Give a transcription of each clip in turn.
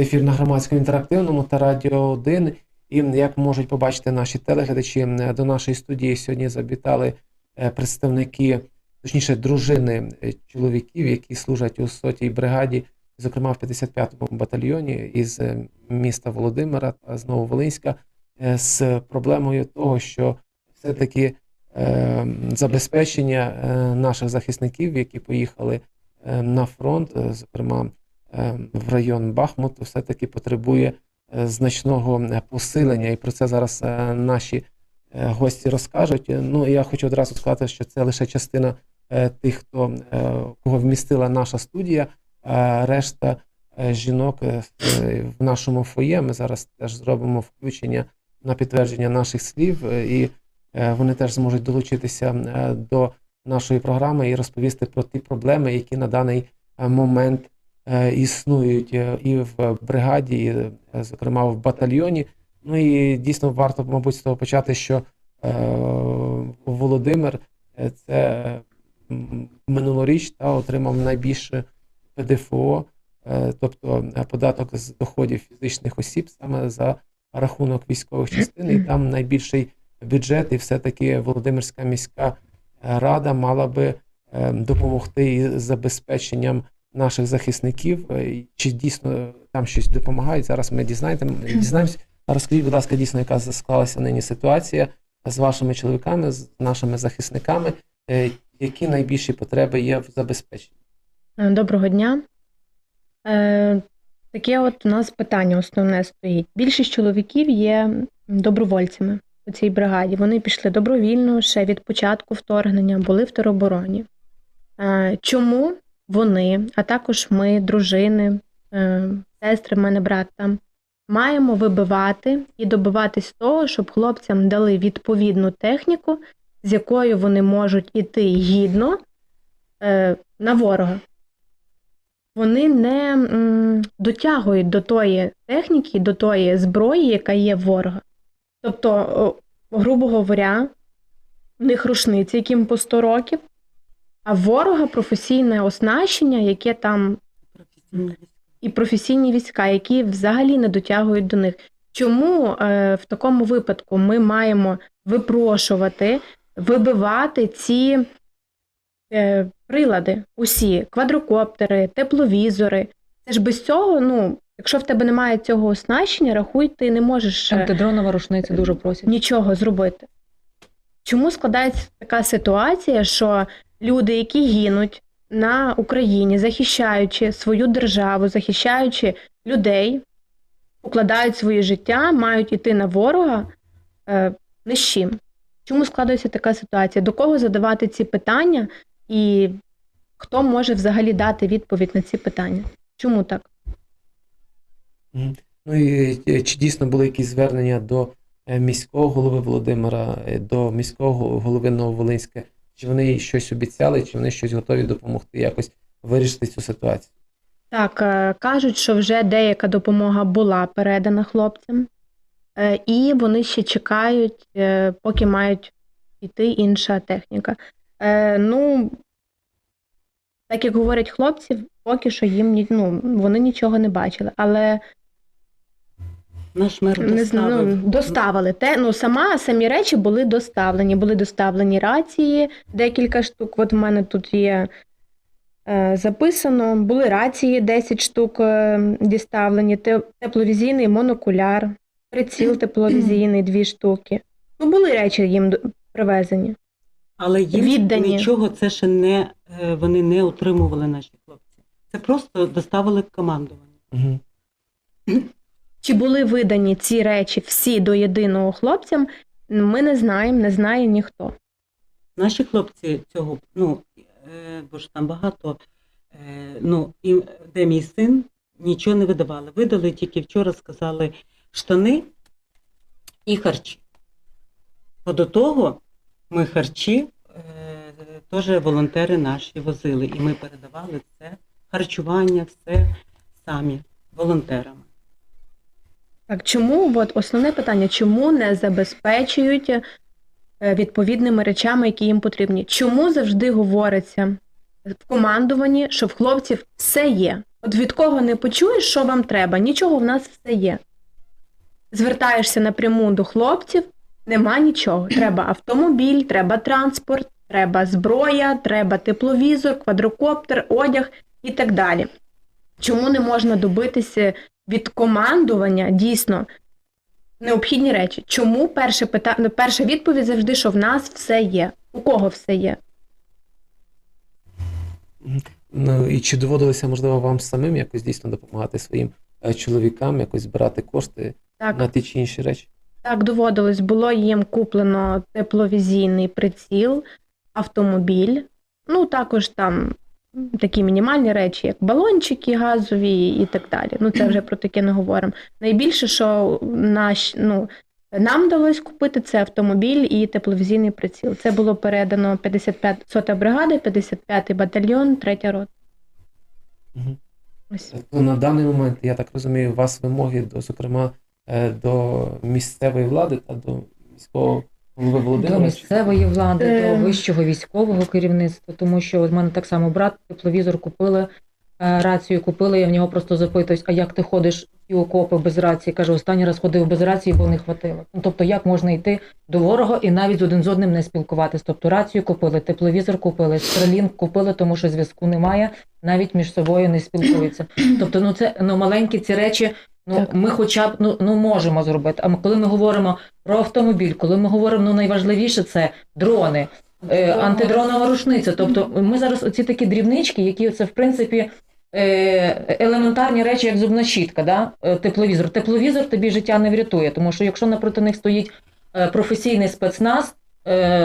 Ефір на громадському інтерактивному та Радіо 1. І як можуть побачити наші телеглядачі, до нашої студії сьогодні завітали е, представники, точніше, дружини е, чоловіків, які служать у сотій бригаді, зокрема в 55-му батальйоні із е, міста Володимира та з Нововолинська, з проблемою того, що все-таки забезпечення наших захисників, які поїхали на фронт, зокрема в район Бахмуту, все-таки потребує е, значного е, посилення. І про це зараз е, наші е, гості розкажуть. Е, Ну, я хочу одразу сказати, що це лише частина е, тих, хто е, кого вмістила наша студія. А решта е, жінок е, е, в нашому фоє. Ми зараз теж зробимо включення на підтвердження наших слів, е, і е, вони теж зможуть долучитися е, до нашої програми і розповісти про ті проблеми, які на даний е, момент е, існують е, і в бригаді, і, е, зокрема в батальйоні. Ну і дійсно варто, мабуть, з того почати, що е, Володимир е, це минулоріч та отримав найбільше ПДФО, е, тобто е, податок з доходів фізичних осіб саме за рахунок військових частин, і там найбільший бюджет, і все-таки Володимирська міська е, рада мала би е, допомогти із забезпеченням наших захисників. Е, Чи дійсно там щось допомагають? Зараз ми дізнаємося. Розкажіть, будь ласка, дійсно, яка склалася нині ситуація з вашими чоловіками, з нашими захисниками, е, які найбільші потреби є в забезпеченні? Е, Доброго дня. Е, таке от у нас питання основне стоїть. Більшість чоловіків є добровольцями у цій бригаді. Вони пішли добровільно ще від початку вторгнення, були в теробороні. Е, чому вони, а також ми, дружини, е, сестри, мене брат маємо вибивати і добиватись того, щоб хлопцям дали відповідну техніку, з якою вони можуть іти гідно е, на ворога? вони не дотягують до тої техніки, до тої зброї, яка є в ворога. Тобто, грубо говоря, в них рушниці, яким по 100 років, а ворога професійне оснащення, яке там і професійні війська, які взагалі не дотягують до них. Чому е, в такому випадку ми маємо випрошувати, вибивати ці е, прилади, усі квадрокоптери, тепловізори? Це ж без цього, ну, якщо в тебе немає цього оснащення, рахуй, ти не можеш е, Антидронова рушниця дуже просять. нічого зробити. Чому складається така ситуація, що люди, які гинуть на Україні, захищаючи свою державу, захищаючи людей, укладають своє життя, мають іти на ворога е, не з чим? Чому складається така ситуація? До кого задавати ці питання, і хто може взагалі дати відповідь на ці питання? Чому так? Ну і е, чи дійсно були якісь звернення до е, міського голови Володимира, е, до міського голови Нововолинська? Чи вони щось обіцяли, чи вони щось готові допомогти якось вирішити цю ситуацію? Так, е, кажуть, що вже деяка допомога була передана хлопцям, е, і вони ще чекають, е, поки мають йти інша техніка. Ну, так як говорять хлопці, поки що їм ну, вони нічого не бачили. Але Наш мер не знаю, ну, доставили. Те, ну, сама, самі речі були доставлені. Були доставлені рації, декілька штук. От в мене тут є е, записано. Були рації 10 штук е, діставлені, те- тепловізійний монокуляр, приціл тепловізійний 2 штуки. Ну, були речі їм привезені. Але їм віддані. нічого це ще не е, вони не отримували наші хлопці. Це просто доставили командування. Угу. Чи були видані ці речі всі до єдиного хлопцям, ми не знаємо, не знає ніхто. Наші хлопці цього, ну е, бо ж там багато, е, ну і де мій син нічого не видавали. Видали тільки вчора сказали штани і харчі. Бо до того ми харчі е, теж волонтери наші возили, і ми передавали це харчування, все самі волонтерами. Так, чому от основне питання, чому не забезпечують е, відповідними речами, які їм потрібні? Чому завжди говориться в командуванні, що в хлопців все є? От від кого не почуєш, що вам треба, нічого в нас все є. Звертаєшся напряму до хлопців, нема нічого. Треба автомобіль, треба транспорт, треба зброя, треба тепловізор, квадрокоптер, одяг і так далі. Чому не можна добитися від командування дійсно необхідні речі? Чому перше питання, перша відповідь завжди, що в нас все є? У кого все є? Ну і чи доводилося, можливо, вам самим якось дійсно допомагати своїм е, чоловікам, якось збирати кошти Так, на ті чи інші речі? Так, доводилось. Було їм куплено тепловізійний приціл, автомобіль. Ну, також там такі мінімальні речі, як балончики газові і так далі. Ну, це вже про таке не говоримо. Найбільше, що наш, ну, нам вдалося купити, це автомобіль і тепловізійний приціл. Це було передано 55 сота бригада, 55-й батальйон, 3 рота. Ось. На даний момент, я так розумію, у вас вимоги до, зокрема, е, до місцевої влади та до міського До місцевої влади, Е. до вищого військового керівництва, тому що в мене так само брат тепловізор купили, е, рацію купили, я в нього просто запитуюсь, а як ти ходиш і окопи без рації? Каже, останній раз ходив без рації, бо не хватило. Ну, тобто, як можна йти до ворога і навіть один з одним не спілкуватись? Тобто рацію купили, тепловізор купили, стрелін купили, тому що зв'язку немає, навіть між собою не спілкуються. Тобто, ну це ну маленькі ці речі. Ну, Так. ми хоча б ну, ну можемо зробити. А ми- коли ми говоримо про автомобіль, коли ми говоримо, ну найважливіше це дрони, е, антидронова рушниця. Тобто ми зараз оці такі дрібнички, які це в принципі е, елементарні речі, як зубна щітка, да? е, тепловізор. Тепловізор тобі життя не врятує, тому що якщо напроти них стоїть е, професійний спецназ.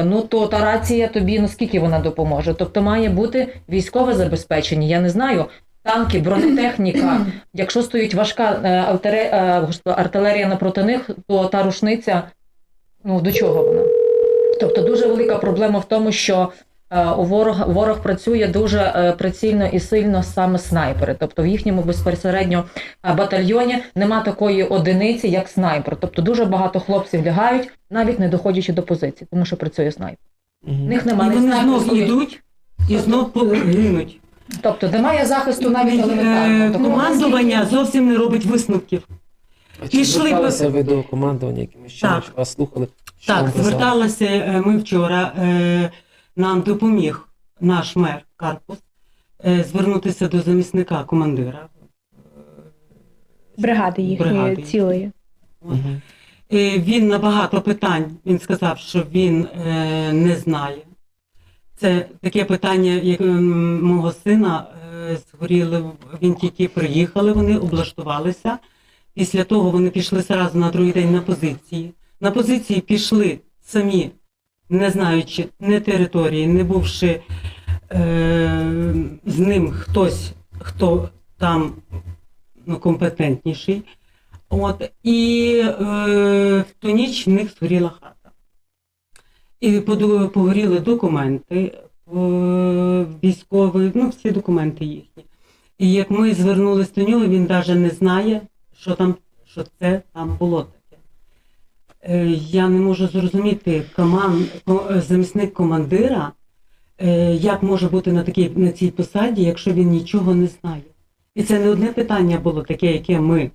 Ну, то та рація тобі ну скільки вона допоможе? Тобто має бути військове забезпечення. Я не знаю, танки, бронетехніка. Якщо стоїть важка е, е, артилерія напроти них, то та рушниця, ну до чого вона? Тобто дуже велика проблема в тому, що е, у ворога ворог працює дуже прицільно і сильно саме снайпери. Тобто в їхньому безпосередньо батальйоні нема такої одиниці, як снайпер. Тобто дуже багато хлопців лягають, навіть не доходячи до позиції, тому що працює снайпер. В них І немає вони знов йдуть і знов гинуть. Тобто немає захисту навіть Е, елементарного. Тобто, Командування зовсім не робить висновків. А чи пішли зверталися ви до командування якимось чином, Так. чи вас слухали? Що вам Так, казали? зверталася е, ми вчора. е, Нам допоміг наш мер Карпус е, звернутися до замісника командира. Бригади їхньої бригади. цілої. Мгм. Е, Він на багато питань він сказав, що він е, не знає. Це таке питання, як ем, мого сина е, згоріли. Він тільки приїхали, вони облаштувалися. Після того вони пішли зразу на другий день на позиції. На позиції пішли самі, не знаючи не території, не бувши е, з ним хтось, хто там ну, компетентніший. От, і е, в ту ніч в них згоріла хата. І погоріли документи е, військові, ну всі документи їхні. І як ми звернулися до нього, він навіть не знає, що там, що це там було таке. Е, я не можу зрозуміти команд, замісник командира, е, як може бути на, такій, на цій посаді, якщо він нічого не знає. І це не одне питання було таке, яке ми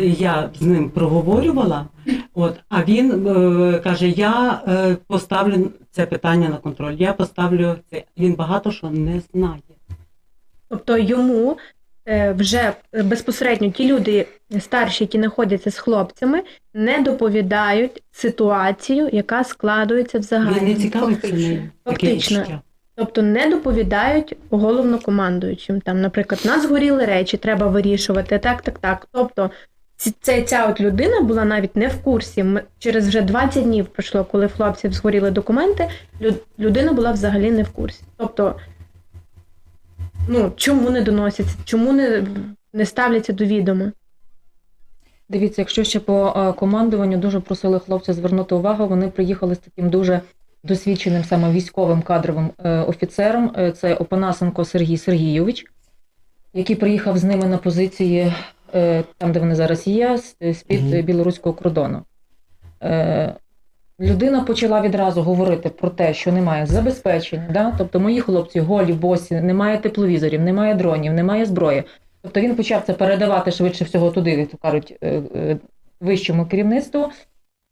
я з ним проговорювала, от, а він е, каже: Я е, поставлю це питання на контроль. Я поставлю це. Він багато що не знає. Тобто йому е, вже безпосередньо ті люди старші, які знаходяться з хлопцями, не доповідають ситуацію, яка складується в Він не цікавиться фактично. нею. Фактично. Тобто не доповідають головнокомандуючим. Там, наприклад, нас згоріли речі, треба вирішувати, так, так, так. Тобто ця, ця от людина була навіть не в курсі. Ми, через вже 20 днів пройшло, коли хлопців згоріли документи, лю- людина була взагалі не в курсі. Тобто, ну, чому не доносяться, чому не, не ставляться до відома? Дивіться, якщо ще по е, командуванню дуже просили хлопця звернути увагу, вони приїхали з таким дуже досвідченим саме військовим кадровим е, офіцером. Е, Це Опанасенко Сергій Сергійович, який приїхав з ними на позиції е, там, де вони зараз є, з- з-під Мгм. е, білоруського кордону. Людина почала відразу говорити про те, що немає забезпечення, да? тобто мої хлопці голі, босі, немає тепловізорів, немає дронів, немає зброї. Тобто він почав це передавати швидше всього туди, як кажуть, вищому керівництву.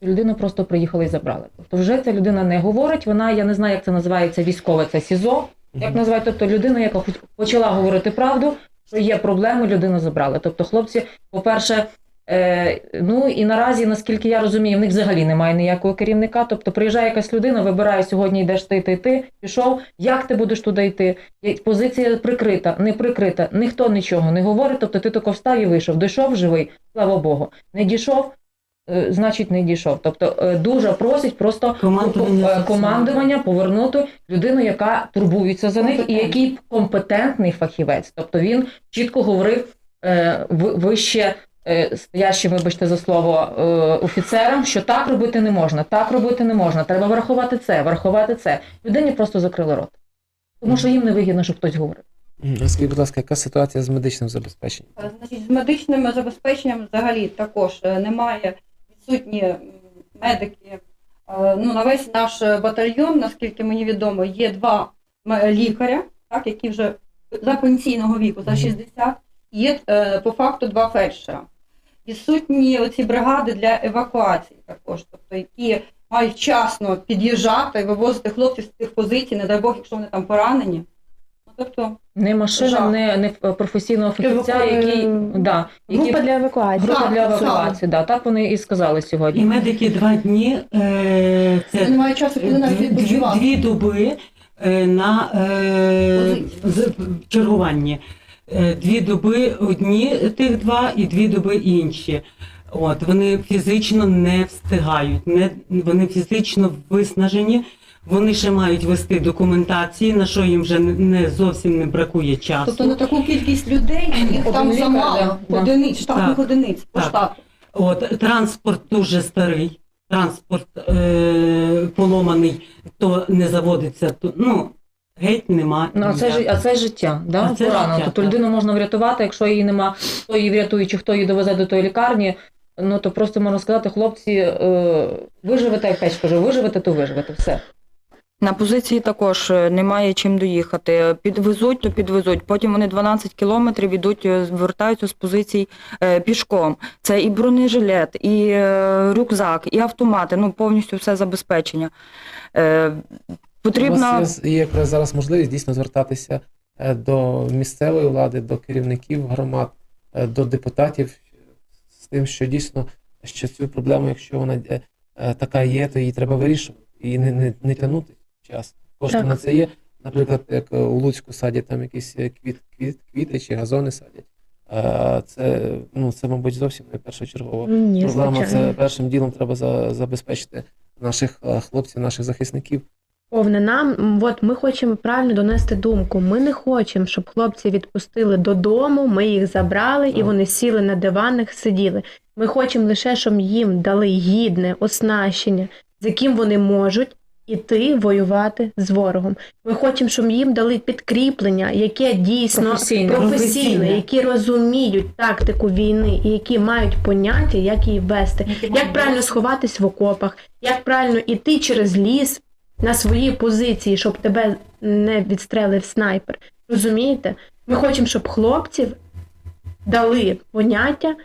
Людину просто приїхали і забрали. Тобто вже ця людина не говорить, вона, я не знаю, як це називається, військове, це СІЗО, як називають, тобто людина, яка почала говорити правду, що є проблеми, людину забрали. Тобто хлопці, по-перше, е, ну і наразі, наскільки я розумію, в них взагалі немає ніякого керівника. Тобто приїжджає якась людина, вибирає сьогодні йдеш ти, ти, ти, пішов, як ти будеш туди йти? Позиція прикрита, не прикрита, ніхто нічого не говорить, тобто ти тако встав і вийшов. Дійшов живий, слава Богу. Не дійшов, значить не дійшов. Тобто е, дуже просить просто Командування е, командування повернути людину, яка турбується за них, і який компетентний фахівець. Тобто він чітко говорив е, ви- вище. е, Стоящим, вибачте за слово, е, офіцерам, що так робити не можна, так робити не можна. Треба врахувати це, врахувати це. Людині просто закрили рот. Тому що їм не вигідно, щоб хтось говорив. Мгм. Скажіть, будь ласка, яка ситуація з медичним забезпеченням? Е, Значить, з медичним забезпеченням взагалі також е, немає відсутні медики. Е, Ну, на весь наш батальйон, наскільки мені відомо, є два лікаря, так, які вже за пенсійного віку, за 60, є е, по факту два фельдшера. Відсутні оці бригади для евакуації також, тобто які мають вчасно під'їжджати, вивозити хлопців з тих позицій, не дай Бог, якщо вони там поранені. Тобто, Не машина, Жах. не, не професійного фахівця, Еваку- який, да, який Група для евакуації. група для Так. Да, так вони і сказали сьогодні. І медики два дні е, це немає часу, коли дві, відпочивати. дві доби е, на е, з- чергуванні. Е, Дві доби одні тих два і дві доби інші. От вони фізично не встигають, не вони фізично виснажені. Вони ще мають вести документації, на що їм вже не- не зовсім не бракує часу. Тобто на таку кількість людей їх там замало, одиниць, штатних одиниць по Так. штату. От транспорт дуже старий, транспорт е, поломаний, то не заводиться. То, ну геть нема. Ну, а це, жи- а це життя, да? А це Порано. життя, Тобто так. людину можна врятувати, якщо її нема, хто її врятує, чи хто її довезе до тої лікарні. Ну то просто можна сказати, хлопці, е, виживете, як печ каже, виживете, то виживете. Все. На позиції також е, немає чим доїхати. Підвезуть, то підвезуть. Потім вони 12 кілометрів ідуть, е, звертаються з позицій пішком. Це і бронежилет, і рюкзак, і автомати. Ну повністю все забезпечення. Е, У потрібно вас є, є якраз зараз можливість дійсно звертатися до місцевої влади, до керівників громад, до депутатів тим, що дійсно що цю проблему, якщо вона е, е, така є, то її треба вирішувати і не, не, не тягнути час. Кошти Так. на це є. Наприклад, як у Луцьку садять там якісь е, квіт, квіт, квіти чи газони садять. Це, ну, це, мабуть, зовсім не першочергово. Ні, Проблема звичайно. це першим ділом треба за, забезпечити наших хлопців, наших захисників. Повне нам, от ми хочемо правильно донести думку. Ми не хочемо, щоб хлопці відпустили додому, ми їх забрали і вони сіли на диванах, сиділи. Ми хочемо лише, щоб їм дали гідне оснащення, з яким вони можуть іти воювати з ворогом. Ми хочемо, щоб їм дали підкріплення, яке дійсно Професійне. професійне, які розуміють тактику війни і які мають поняття, як її вести. Як правильно сховатись в окопах, як правильно іти через ліс на свої позиції, щоб тебе не відстрелив снайпер. Розумієте? Ми хочемо, щоб хлопців дали поняття,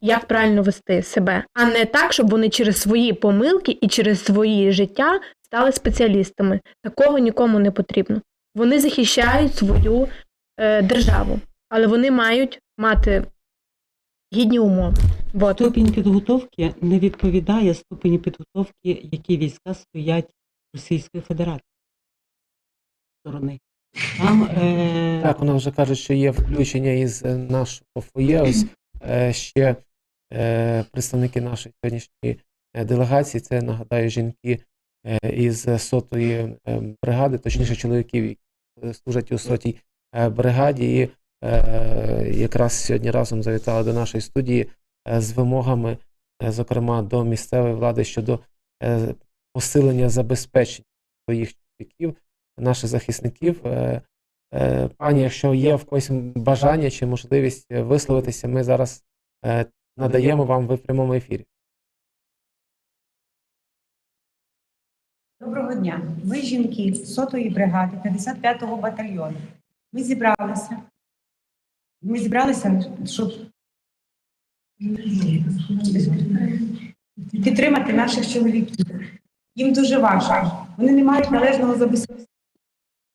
як правильно вести себе, а не так, щоб вони через свої помилки і через свої життя стали спеціалістами. Такого нікому не потрібно. Вони захищають свою е, державу, але вони мають мати гідні умови. Вот. Ступінь підготовки не відповідає ступені підготовки, які війська стоять Російської Федерації. Сторони. Там е, Так, вони вже кажуть, що є включення із е, нашого фоє. Ось е, ще е, представники нашої сьогоднішньої е, делегації. Це нагадаю жінки е, із сотої бригади, точніше чоловіків, які служать у сотій бригаді. І е, якраз сьогодні разом завітали до нашої студії з вимогами, зокрема до місцевої влади щодо посилення забезпечення своїх чоловіків, наших захисників. Е, Е, Пані, якщо є в когось бажання чи можливість е, висловитися, ми зараз надаємо вам в прямому ефірі. Доброго дня. Ми жінки з сотої бригади 55-го батальйону. Ми зібралися Ми зібралися, щоб підтримати наших чоловіків. Їм дуже важко. Вони не мають належного забезпечення.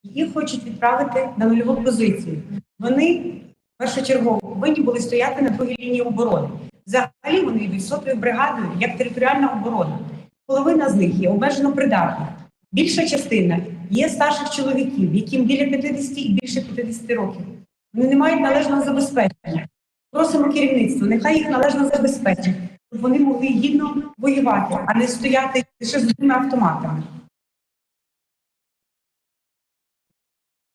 Їх хочуть відправити на нульову позицію. Вони першочергово повинні були стояти на другій лінії оборони. Взагалі вони йдуть сотою бригадою як територіальна оборона. Половина з них є обмежено придатних. Більша частина є старших чоловіків, яким біля 50 і більше 50 років. Вони не мають належного забезпечення. Просимо керівництво, нехай їх належно забезпечить, вони могли гідно воювати, а не стояти лише з двома автоматами.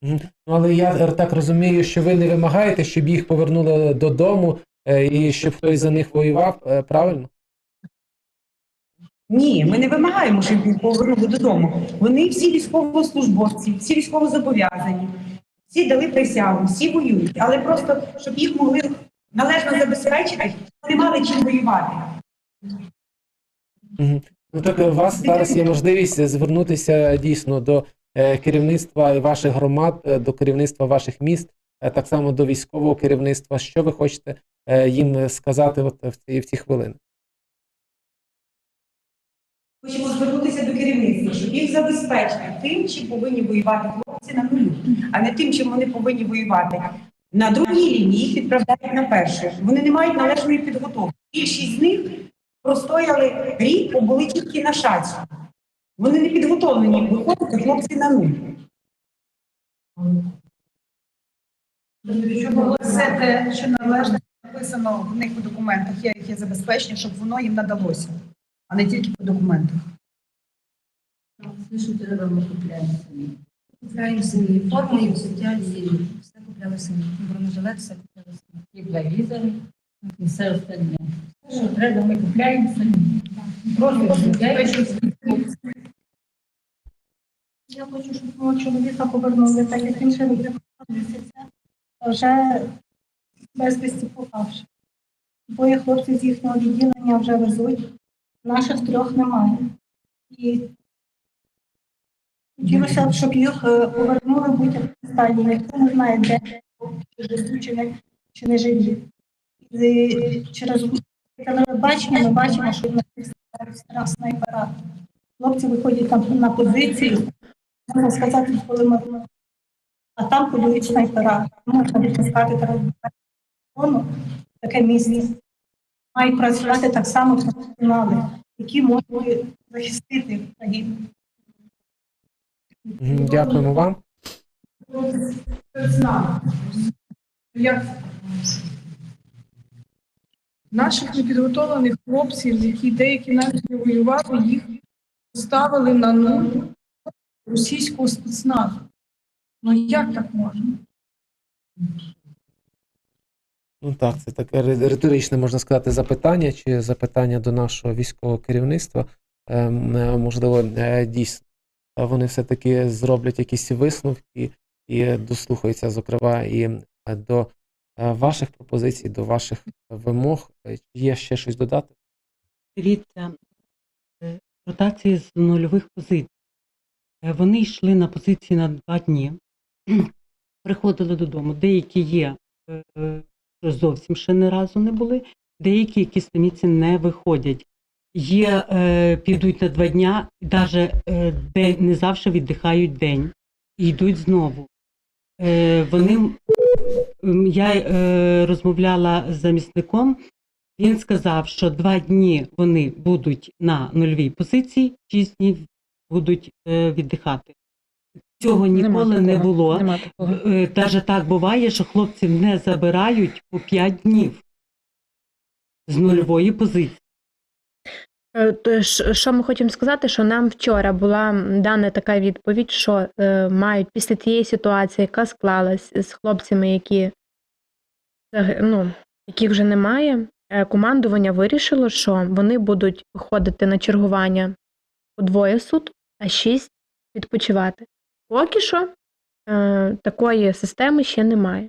Ну, але я е, так розумію, що ви не вимагаєте, щоб їх повернули додому е, і щоб хтось за них воював, е, правильно? Ні, ми не вимагаємо, щоб їх повернули додому. Вони всі військовослужбовці, всі військовозобов'язані, всі дали присягу, всі воюють, але просто щоб їх могли належно забезпечити, вони мали чим воювати. Ну так е, у вас зараз є можливість звернутися дійсно до е, керівництва ваших громад, е, до керівництва ваших міст, е, так само до військового керівництва. Що ви хочете е, їм сказати от в ці, в ці хвилини? Хочемо звернутися до керівництва, щоб їх забезпечити тим, чим повинні воювати хлопці на нулю, а не тим, чим вони повинні воювати. На другій лінії їх відправляють на першу. Вони не мають належної підготовки. Більшість з них простояли рік, були тільки на шаці. Вони не підготовлені виходити хлопці на нуль. Все те, що належно написано в них у документах, є яке забезпечення, щоб воно їм надалося, а не тільки по документах. Що треба, ми купляємо самі. Купляємо самі форму, і взуття, і все купляли самі. Бронежилет, все купляли самі. І для і все остальне. Все, що треба, ми купляємо самі. Просто взуття Я хочу, щоб мого чоловіка повернули, так як він ще не місяця, вже безвісті попавши. Двоє хлопців з їхнього відділення вже везуть, наших трьох немає. І хотілося б, щоб їх е, повернули в будь-якій стані. Ніхто не знає, де живі, чи не, чи не живі. І через телебачення ми бачимо, що на них стара снайпера. Хлопці виходять там на позицію, можна сказати, коли ми а там полюють снайпера. Можна відпускати зону, таке місце. Мають працювати так само професіонали, які можуть захистити країну. Дякуємо вам. Як наших непідготовлених хлопців, які деякі навіть не воювали, їх поставили на нуль російського спецназу. Ну як так можна? Ну так, це таке риторичне, можна сказати, запитання чи запитання до нашого військового керівництва. Ем, е, Можливо, е, дійсно вони все-таки зроблять якісь висновки і дослухаються, зокрема, і е, до е, ваших пропозицій, до ваших вимог. Е, Чи є ще щось додати? Дивіться, ротації з нульових позицій. Вони йшли на позиції на два дні, приходили додому. Деякі є, зовсім ще не разу не були, деякі, які місця не виходять. Є, е, підуть на два дня, навіть е, день, не завжди віддихають день і йдуть знову. Е, вони, я е, розмовляла з замісником, він сказав, що два дні вони будуть на нульовій позиції, шість днів будуть е, віддихати. Цього ніколи не було. Нема такого. Е, так буває, що хлопців не забирають по 5 днів з нульової позиції. Е, Що ми хочемо сказати, що нам вчора була дана така відповідь, що е, мають після тієї ситуації, яка склалась з хлопцями, які ну, яких вже немає, е, командування вирішило, що вони будуть виходити на чергування по двоє суток, а шість відпочивати. Поки що е, такої системи ще немає.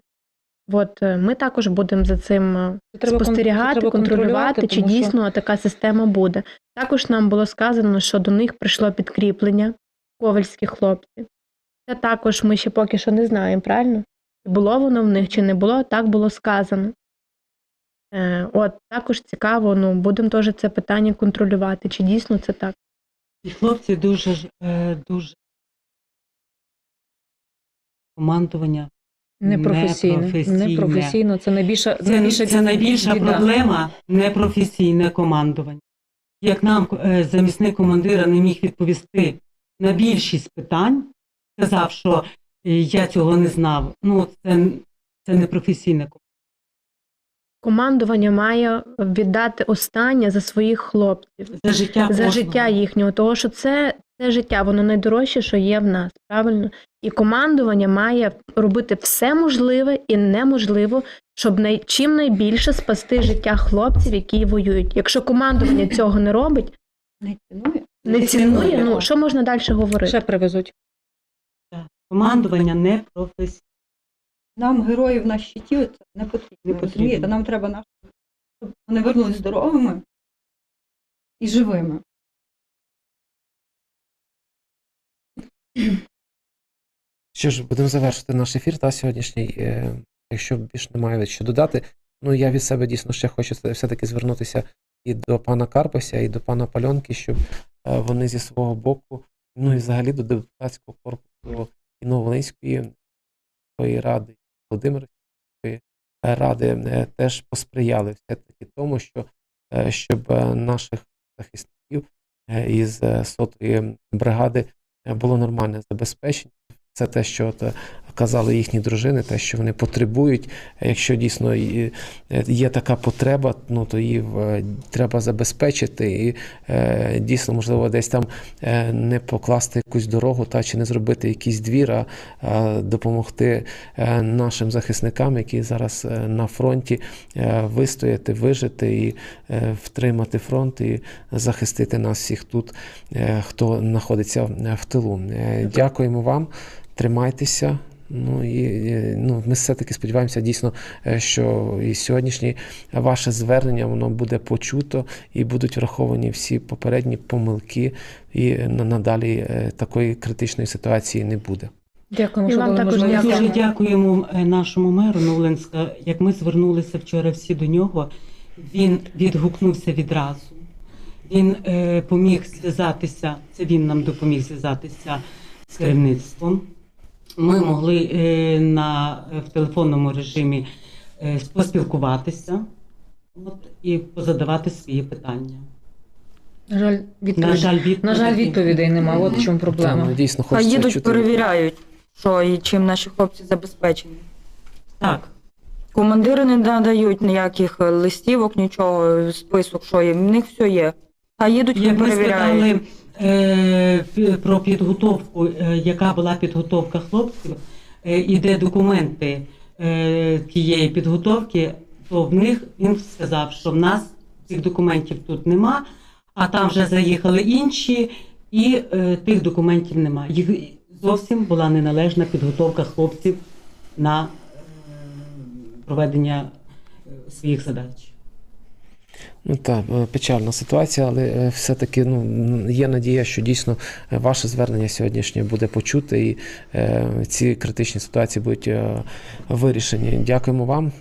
От е, ми також будемо за цим е, треба спостерігати, треба контролювати, чи тому що- дійсно така система буде. Також нам було сказано, що до них прийшло підкріплення ковальські хлопці. Це також ми ще поки що не знаємо, правильно? Було воно в них чи не було, так було сказано. Е, От також цікаво, ну будемо теж це питання контролювати, чи дійсно це так. І хлопці дуже ж, дуже командування. Непрофесійно. Непрофесійне. Непрофесійно. Це найбільша, Це, найбільша це найбільша біда. проблема непрофесійне командування. Як нам е, замісник командира не міг відповісти на більшість питань, сказав, що е, я цього не знав. Ну, це, це непрофесійне командування. Командування має віддати останнє за своїх хлопців, За життя за кожного. життя їхнього, того що це, це життя, воно найдорожче, що є в нас, правильно? І командування має робити все можливе і неможливо, щоб най, чим найбільше спасти життя хлопців, які воюють. Якщо командування цього не робить, Не цінує. не цінує, ну що можна далі говорити? Ще привезуть. Командування непрофесійне. Нам героїв на щиті це не потрібно. Не потрібно. Нам треба щоб вони вернулись здоровими і живими. Що ж, будемо завершити наш ефір та сьогоднішній. Е, Якщо більш немає що додати, ну я від себе дійсно ще хочу все- все-таки звернутися і до пана Карпася, і до пана Пальонки, щоб е, вони зі свого боку, ну і взагалі до депутатського корпусу і Новолинської ради, Володимирської ради е, теж посприяли все-таки тому, що щоб наших захисників із сотої бригади було нормальне забезпечення. Це те, що от, е, казали їхні дружини, те, що вони потребують. Якщо дійсно е, є така потреба, ну то її е, треба забезпечити. І дійсно, можливо, десь там не покласти якусь дорогу, та чи не зробити якийсь двір, а, допомогти нашим захисникам, які зараз на фронті, вистояти, вижити і втримати фронт і захистити нас всіх тут, хто знаходиться в- тилу. Дякуємо вам, тримайтеся. Ну і ну, ми все-таки сподіваємося дійсно, е, що і сьогоднішнє ваше звернення воно буде почуто і будуть враховані всі попередні помилки, і на- надалі е, такої критичної ситуації не буде. Дякуємо, що вам дали також можливість. Дуже дякуємо е, нашому меру Новоленська. Як ми звернулися вчора всі до нього, він відгукнувся відразу. Він е, поміг зв'язатися, це він нам допоміг зв'язатися з керівництвом. Ми могли е, на, в телефонному режимі е, поспілкуватися от, і позадавати свої питання. На жаль, На жаль, відповіді, На жаль, відповідей немає. От в чому проблема. дійсно, Хай хочеться їдуть, чути. перевіряють, що і чим наші хлопці забезпечені. Так, Командири не надають ніяких е, листівок, нічого, список, що є. В них все є. А їдуть, Як перевіряють. спитали е, про підготовку, е, яка була підготовка хлопців, е, і де документи е, тієї підготовки, то в них він сказав, що в нас цих документів тут нема, а там вже заїхали інші, і е, тих документів нема. Їх зовсім була неналежна підготовка хлопців на е, проведення е, своїх задач. Ну так, е, печальна ситуація, але е, все-таки ну, є надія, що дійсно е, ваше звернення сьогоднішнє буде почуте і ці критичні ситуації будуть вирішені. Дякуємо вам.